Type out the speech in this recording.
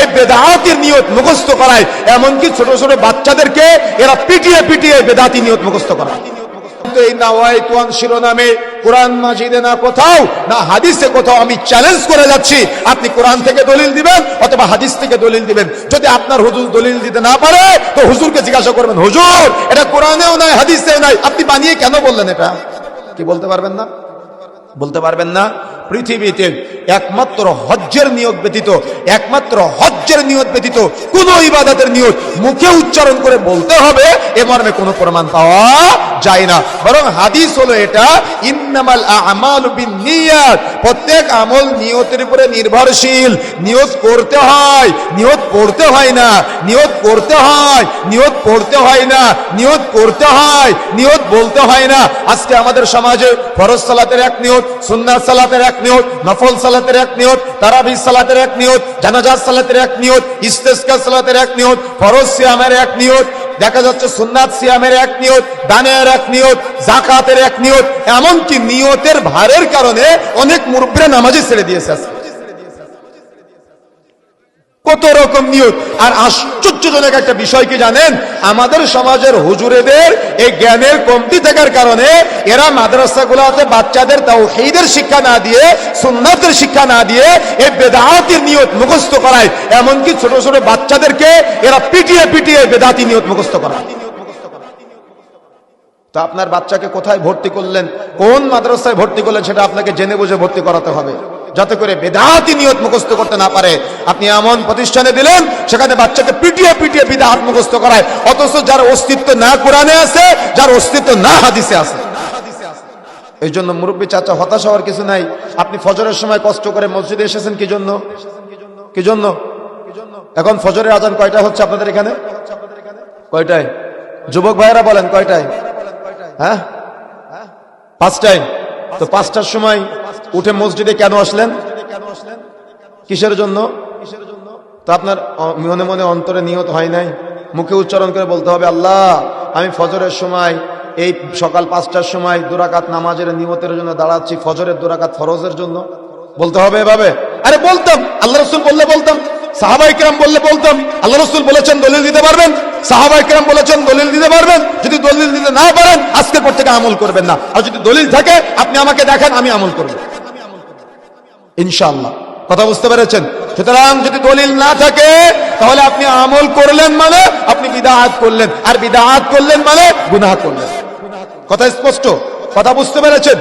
এই বেদাতের নিয়ত মুখস্থ করায়। এমনকি ছোট ছোট বাচ্চাদেরকে এরা পিটিয়ে পিটিয়ে বেদাতি নিয়ত মুখস্থ করায়। শিরোনামে কোথাও আমি চ্যালেঞ্জ করে যাচ্ছি। আপনি কোরআন থেকে দলিল অথবা হাদিস থেকে দলিল দিবেন। যদি আপনার হুজুর দলিল দিতে না পারে, তো হুজুরকে জিজ্ঞাসা করবেন, হুজুর, এটা কোরআনেও নাই। আপনি বানিয়ে কেন বললেন এটা? কি বলতে পারবেন না? বলতে পারবেন না? পৃথিবীতে একমাত্র হজ্জের নিয়োগ ব্যতীত, একমাত্র হজ্জের নিয়ত ব্যতীত কোন ইবাদতের নিয়ত মুখে উচ্চারণ করে বলতে হবে, এ মর্মে কোনো প্রমাণ পাওয়া যায় না। বরং হাদিস হলো এটা, ইন্নামাল আমাল বিনিয়াত প্রত্যেক আমল নিয়তের উপরে নির্ভরশীল। নিয়ত করতে হয়, নিয়ত পড়তে হয় না। নিয়ত করতে হয়, নিয়ত পড়তে হয় না। নিয়ত করতে হয়, নিয়ত বলতে হয় না। আজকে আমাদের সমাজে ফরজ সালাতের এক নিয়ত, সুন্নাত সালাতের এক নিয়ত নফল সালাতের এক নিয়ত তারাবি সালাতের এক নিয়ত জানাজাত সালাতের এক নিয়ত ইস্তেস্কা সালাতের এক নিয়ত ফরজ সিয়ামের এক নিয়ত দেখা যাচ্ছে সুন্নাত সিয়ামের এক নিয়ত দানের এক নিয়ত জাকাতের এক নিয়ত এমনকি নিয়তের ভারের কারণে অনেক মুরব্বীরা নামাজে ছেড়ে দিয়েছে আজকে। কত রকম নিয়ত। আর আশ্চর্যজনক একটা বিষয় কি জানেন? আমাদের সমাজের হুজুরেদের এই জ্ঞানের কমতি থাকার কারণে এরা মাদ্রাসাগুলোতে বাচ্চাদের তাওহীদের শিক্ষা না দিয়ে, সুন্নাতের শিক্ষা না দিয়ে এই বেদাতের নিয়ত মুখস্থ করায়। এমনকি ছোট ছোট বাচ্চাদেরকে এরা পিটিয়ে পিটিয়ে বেদাতি নিয়ত মুখস্থ করায়। তো আপনার বাচ্চাকে কোথায় ভর্তি করলেন? কোন মাদ্রাসায় ভর্তি করলেন সেটা আপনাকে জেনে বুঝে ভর্তি করাতে হবে। যাতে করে বেদাতি নিয়ত মুখস্থ করতে না পারে। আপনি এমন প্রতিষ্ঠানে দিলেন, সেখানে বাচ্চাকে পিটিয়ে পিটিয়ে বিদাত মুখস্থ করায়। অথচ যার অস্তিত্ব না কোরআনে আছে, যার অস্তিত্ব না হাদিসে আছে। এই জন্য মুরব্বী চাচা হতাশ হওয়ার কিছু নাই। আপনি ফজরের সময় কষ্ট করে মসজিদে এসেছেন, কি জন্য? কি জন্য? এখন ফজরের আজান কয়টা হচ্ছে আপনাদের এখানে? কয়টায়? যুবক ভাইয়েরা বলেন কয়টায়? হ্যাঁ? পাঁচটায়। তো পাঁচটার সময় উঠে মসজিদে কেন আসলেন? কিসের জন্য? তো আপনার মনে মনে অন্তরে নিয়ত হয় নাই। মুখে উচ্চারণ করে বলতে হবে, আল্লাহ, আমি ফজরের সময় এই সকাল পাঁচটার সময় দুরাকাত নামাজের নিয়তের জন্য দাঁড়াচ্ছি, ফজরের দুরাকাত ফরজের জন্য। বলতে হবে এভাবে। আরে বলতাম, আল্লাহ রসুল বললে বলতাম। সাহাবাই কেরাম বললে বলতাম, আল্লাহ রসুল বলেছেন দলিল দিতে পারবেন। সাহাবাই কেরাম বলেছেন দলিল দিতে পারবেন। যদি দলিল দিতে না পারেন, আজকের পর থেকে আমল করবেন না। আর যদি দলিল থাকে, আপনি আমাকে দেখেন, আমি আমল করব। ইনশাআল্লাহ। কথা বুঝতে পেরেছেন? সুতরাং যদি দলিল না থাকে, তাহলে আপনি আমল করলেন মানে আপনি বিদাহাত করলেন। আর বিদাহাত করলেন মানে গুনাহ করলেন। কথা স্পষ্ট? কথা বুঝতে পেরেছেন?